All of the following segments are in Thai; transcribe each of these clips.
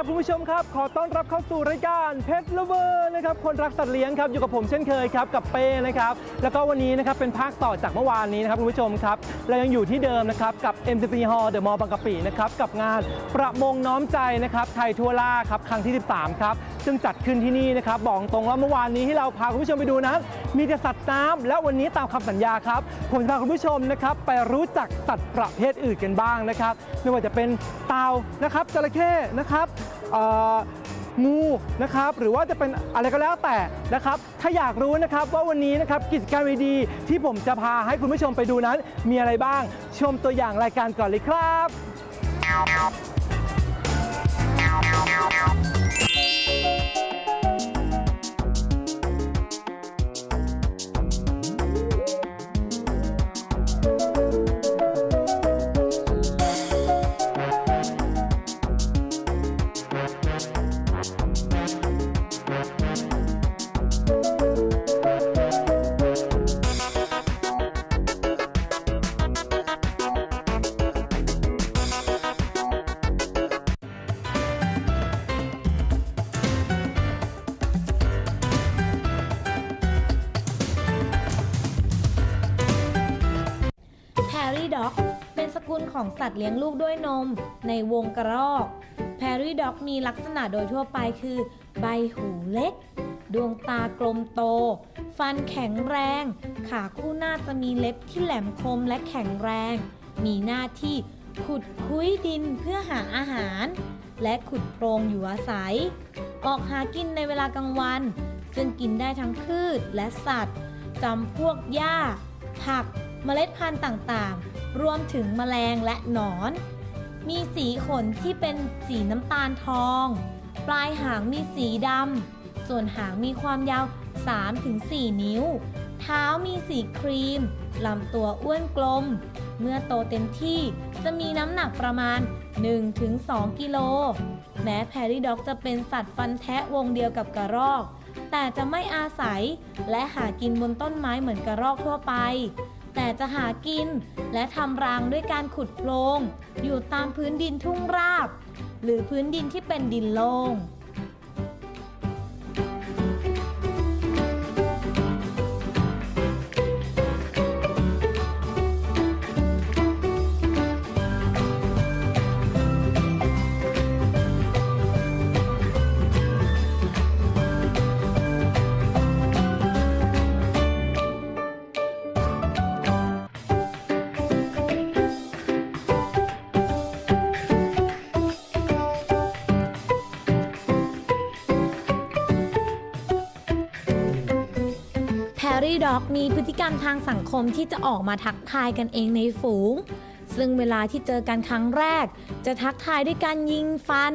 ครับคุณผู้ชมครับ ขอต้อนรับเข้าสู่รายการเพ t ลเวอร์นะครับคนรักสัตว์เลี้ยงครับอยู่กับผมเช่นเคยครับกับเป้นะครับแล้วก็วันนี้นะครับเป็นภาคต่อจากเมื่อวานนี้นะครับคุณผู้ชมครับเรายังอยู่ที่เดิมนะครับกับ MCC Hall The Mall บางกะปินะครับกับงานประมงน้อมใจนะครับไทยทั่วล่าครับครั้งที่ 13 ครับซึ่งจัดขึ้นที่นี่นะครับบอกตรงว่าเมื่อวานนี้ที่เราพาคุณผู้ชมไปดูนั้นมีแต่สัตว์น้ำและวันนี้ตามคำสัญญาครับผมจะพาคุณผู้ชมนะครับไปรู้จักสัตว์ประเภทอื่นกันบ้างนะครับไม่ว่าจะเป็นเต่านะครับจระเข้นะครับ งูนะครับหรือว่าจะเป็นอะไรก็แล้วแต่นะครับถ้าอยากรู้นะครับว่าวันนี้นะครับกิจกรรมดีๆที่ผมจะพาให้คุณผู้ชมไปดูนั้น มีอะไรบ้างชมตัวอย่างรายการก่อนเลยครับ ด็อกเป็นสกุลของสัตว์เลี้ยงลูกด้วยนม ในวงกระรอกแพรรี่ด็อกมีลักษณะโดยทั่วไปคือ ใบหูเล็ก ดวงตากลมโต ฟันแข็งแรง ขาคู่หน้าจะมีเล็บที่แหลมคมและแข็งแรง มีหน้าที่ขุดคุ้ยดินเพื่อหาอาหาร และขุดโพรงอยู่อาศัย ออกหากินในเวลากลางวัน ซึ่งกินได้ทั้งพืชและสัตว์จำพวกหญ้า ผัก เมล็ดพันธุ์ต่างๆ รวมถึงแมลงและหนอน มีสีขนที่เป็นสีน้ำตาลทอง ปลายหางมีสีดำ ส่วนหางมีความยาว 3-4 นิ้ว เท้ามีสีครีม ลำตัวอ้วนกลม เมื่อโตเต็มที่จะมีน้ำหนักประมาณ 1-2 กิโล แม้แพรี่ด็อกจะเป็นสัตว์ฟันแทะวงเดียวกับกระรอก แต่จะไม่อาศัยและหากินบนต้นไม้เหมือนกระรอกทั่วไป แต่จะหากิน และทำรังด้วยการขุดโพรงอยู่ตามพื้นดินทุ่งราบ หรือพื้นดินที่เป็นดินโล่ง รรี่ด็อกมีพฤติกรรมทางสังคมที่จะออกมาทักทายกันเองในฝูง ซึ่งเวลาที่เจอกันครั้งแรก จะทักทายด้วยการยิงฟัน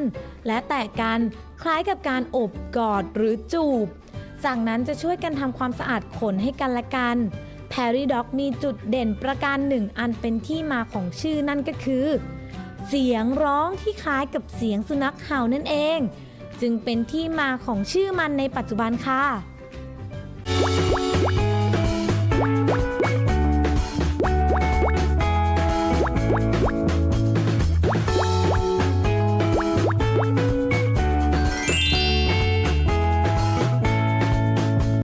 และแตะกันคล้ายกับการโอบกอดหรือจูบ จากนั้นจะช่วยกันทำความสะอาดขนให้กันและกันแพรรี่ด็อกมีจุดเด่นประการหนึ่งอันเป็นที่มาของชื่อนั่นก็คือ เสียงร้องที่คล้ายกับเสียงสุนัขเห่านั่นเอง จึงเป็นที่มาของชื่อมันในปัจจุบันค่ะ ค